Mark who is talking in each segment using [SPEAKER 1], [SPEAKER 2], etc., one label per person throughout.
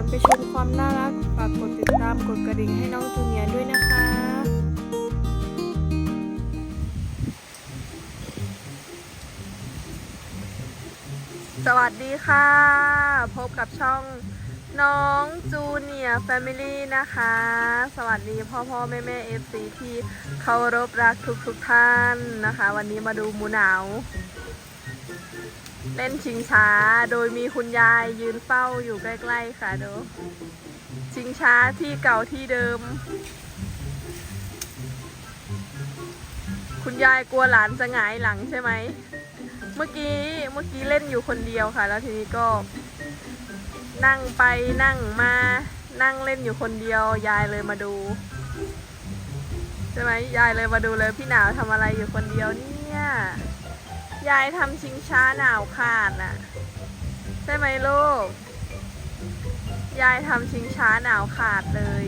[SPEAKER 1] อนไปชมความน่ารักฝากกดติดตามกดกระดิ่งให้น้องจูเนียร์ด้วยนะคะสวัสดีค่ะ พบกับช่องน้องจูเนียร์แฟมิลี่นะคะ สวัสดีพ่อพ่อแม่แม่เอฟซีที่เคารพรักทุกทุกท่านนะคะ วันนี้มาดูหมูหนาว เล่นชิงช้าโดยมีคุณยายยืนเฝ้าอยู่ใกล้ๆค่ะดูชิงช้าที่เก่าที่เดิม คุณยายกลัวหลานจะหงายหลังใช่ไหม เมื่อกี้เมื่อกี้เล่นอยู่คนเดียวค่ะ แล้วทีนี้ก็ นั่งไปนั่งมานั่งเล่นอยู่คนเดียวยายเลยมาดูใช่ไหมยายเลยมาดูเลยพี่หนาวทำอะไรอยู่คนเดียวเนี่ย ยายทำชิงช้าหนาวขาดน่ะ ใช่ไหมลูก ยายทำชิงช้าหนาวขาดเลย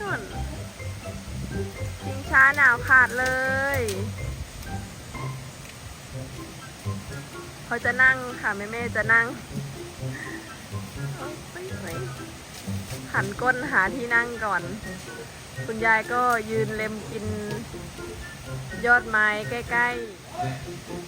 [SPEAKER 1] นู่นชิงช้าหนาวขาดเลยเขาจะนั่งค่ะแม่แม่จะนั่งหันก้นหาที่นั่งก่อน คุณยายก็ยืนเล็มกินยอดไม้ใกล้ ๆ
[SPEAKER 2] Thank you.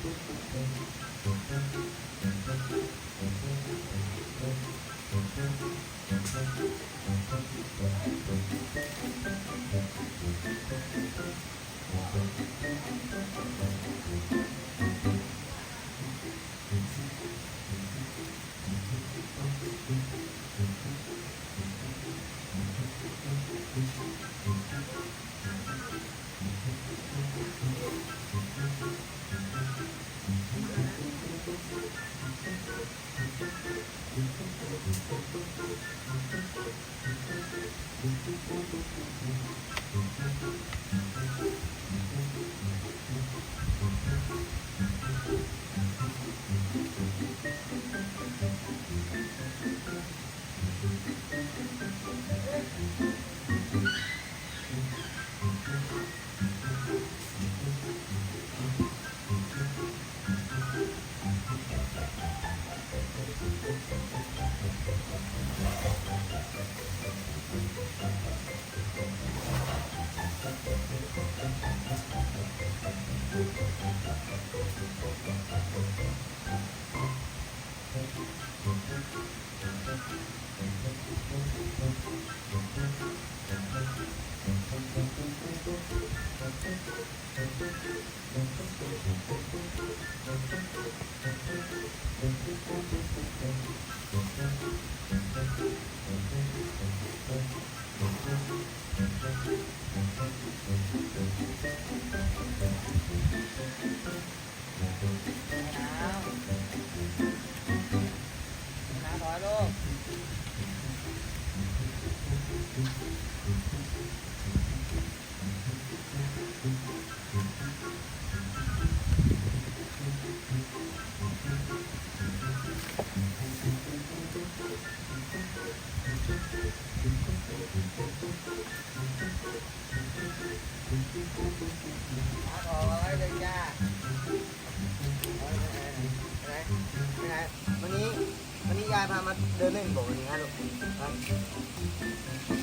[SPEAKER 2] ายพามาเดินเล่นบอกวันนี้ฮะลูก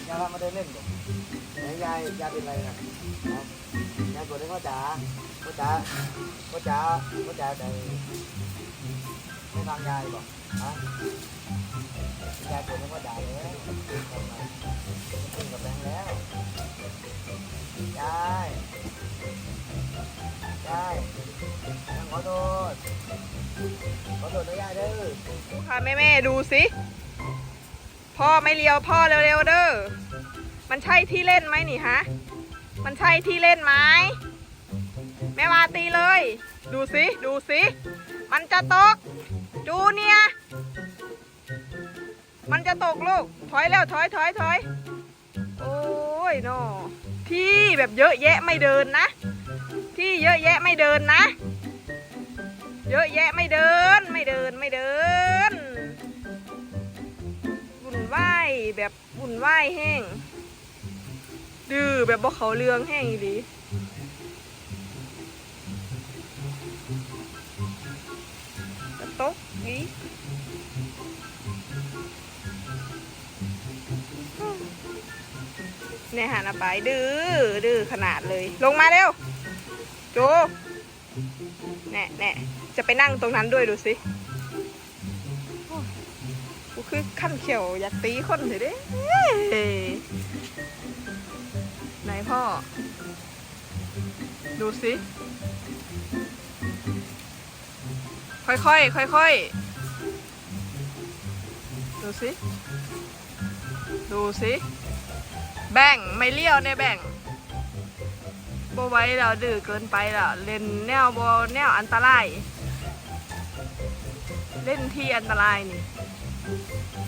[SPEAKER 2] ยายพามาเดินเล่นบอกไหนยายยายเป็นไรนะยายปวดเรื่องพ่อจ๋าพ่อจ๋าพ่อจ๋าพ่อจ๋าใจไม่ฟังยายบอกฮะยายปวดเรื่องพ่อจ๋าแล้วขึ้นกับแบงค์แล้วยายยายขอโทษ ขอโทษนะยายเด้อ
[SPEAKER 1] ดูค่ะแม่แม่ๆดูสิพ่อไม่เลียวพ่อเร็วๆเด้อมันใช่ที่เล่นไหมนี่ฮะมันใช่ที่เล่นไหมแม่มาตีเลย ดูสิดูสิมันจะตก จูเนียมันจะตกลูก ถอยแล้วถอยถอยถอยโอ้ยนอที่แบบเยอะแยะไม่เดินนะ ที่เยอะแยะไม่เดินนะ เดินบุ่นวายแบบบุ่นวายแห้ง ดื้อแบบบอเขาเรืองแห้งอีดีกระตกดีเนี่ยหานาไปดื้อดื้อขนาดเลย ลงมาเร็ว โจ แน่แน่จะไปนั่งตรงนั้นด้วยดูสิโอ้ยกูคือขั้นเขียวอยากตีคนเถอะเด้เอ้ยไหนพ่อ ดูสิค่อยๆค่อยๆดูสิ ดูสิ แบ่งไม่เลี้ยวเนี่ยแบ่ง บไว้แล้วดื้อเกินไปแล้วเล่นแนวบแนวอันตราย เล่นที่อันตรายนี่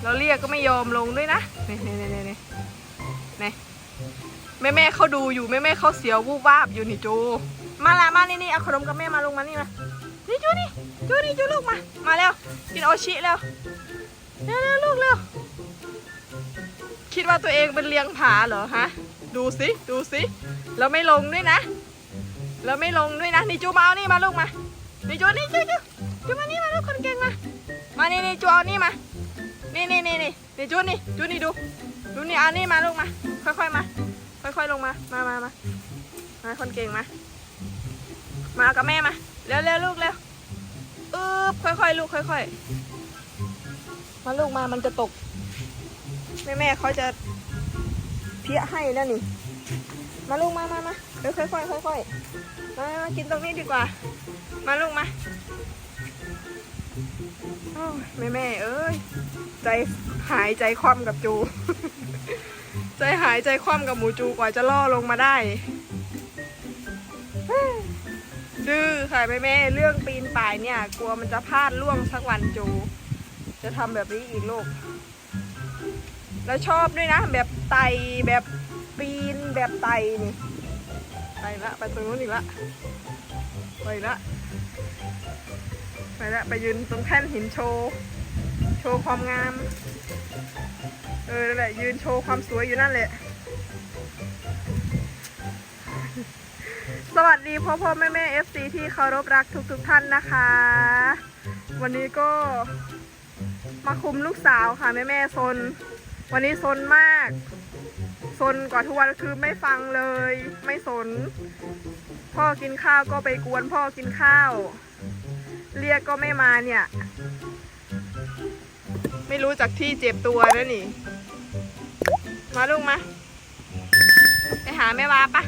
[SPEAKER 1] เราเรียกก็ไม่ยอมลงด้วยนะนี่นี่นี่นี่นี่แม่แม่เขาดูอยู่แม่แม่เขาเสียววูบวาบอยู่นี่จู มาละมานี่นี่เอาขนมกับแม่มาลงมานี่มานี่จูนี่จูนี่จูลูกมา มาแล้วกินโอชิแล้วเร็วเร็วลูกเร็วคิดว่าตัวเองเป็นเลี้ยงผาเหรอฮะ ดูสิ ดูสิ แล้วไม่ลงด้วยนะ แล้วไม่ลงด้วยนะนี่จูมาเอานี่มาลูกมานี่จูนี่จูจูจูมานี่มาลูกคนเก่งมา มานี่นี่จูเอานี่มา นี่นี่นี่นี่นี่จูนี่จูนี่ดู ดูนี่เอานี่มาลูกมา ค่อยๆมา ค่อยๆลงมา มามามามาคนเก่งมา มากับแม่มา เร็วเร็วลูกเร็วอึ๊บค่อยๆลูกค่อยๆ มาลูกมามันจะตก แม่แม่เขาจะเพี้ยให้แล้วนี่ มาลูกมามามาเดี๋ยวค่อยๆค่อยๆมามากินตรงนี้ดีกว่า มาลูกมาโอ้ยแม่แม่เอ้ยใจหายใจคว่ำกับจู ใจหายใจคว่ำกับหมูจูกว่าจะล่อลงมาได้ดื้อค่ะแม่แม่เรื่องปีนป่ายเนี่ย กลัวมันจะพลาดล่วงสักวันจู จะทำแบบนี้อีกลูก แล้วชอบด้วยนะ แบบไตแบบ ปีนแบบไต่นี่ไปละไปตรงนู้นอีกละไปละไปละไปยืนตรงแท่นหินโชว์โชว์ความงาม เออนั่นแหละยืนโชว์ความสวยอยู่นั่นแหละ สวัสดีพ่อพ่อแม่แม่เอฟซีที่เคารพรักทุกทุกท่านนะคะ วันนี้ก็มาคุมลูกสาวค่ะแม่แม่ซน วันนี้ซนมาก นกว่าทุกวันคือไม่ฟังเลย ไม่สน พ่อกินข้าวก็ไปกวนพ่อกินข้าว เรียกก็ไม่มาเนี่ย ไม่รู้จากที่เจ็บตัวนะนี่ มาลูกมา ไปหาแม่วาปะ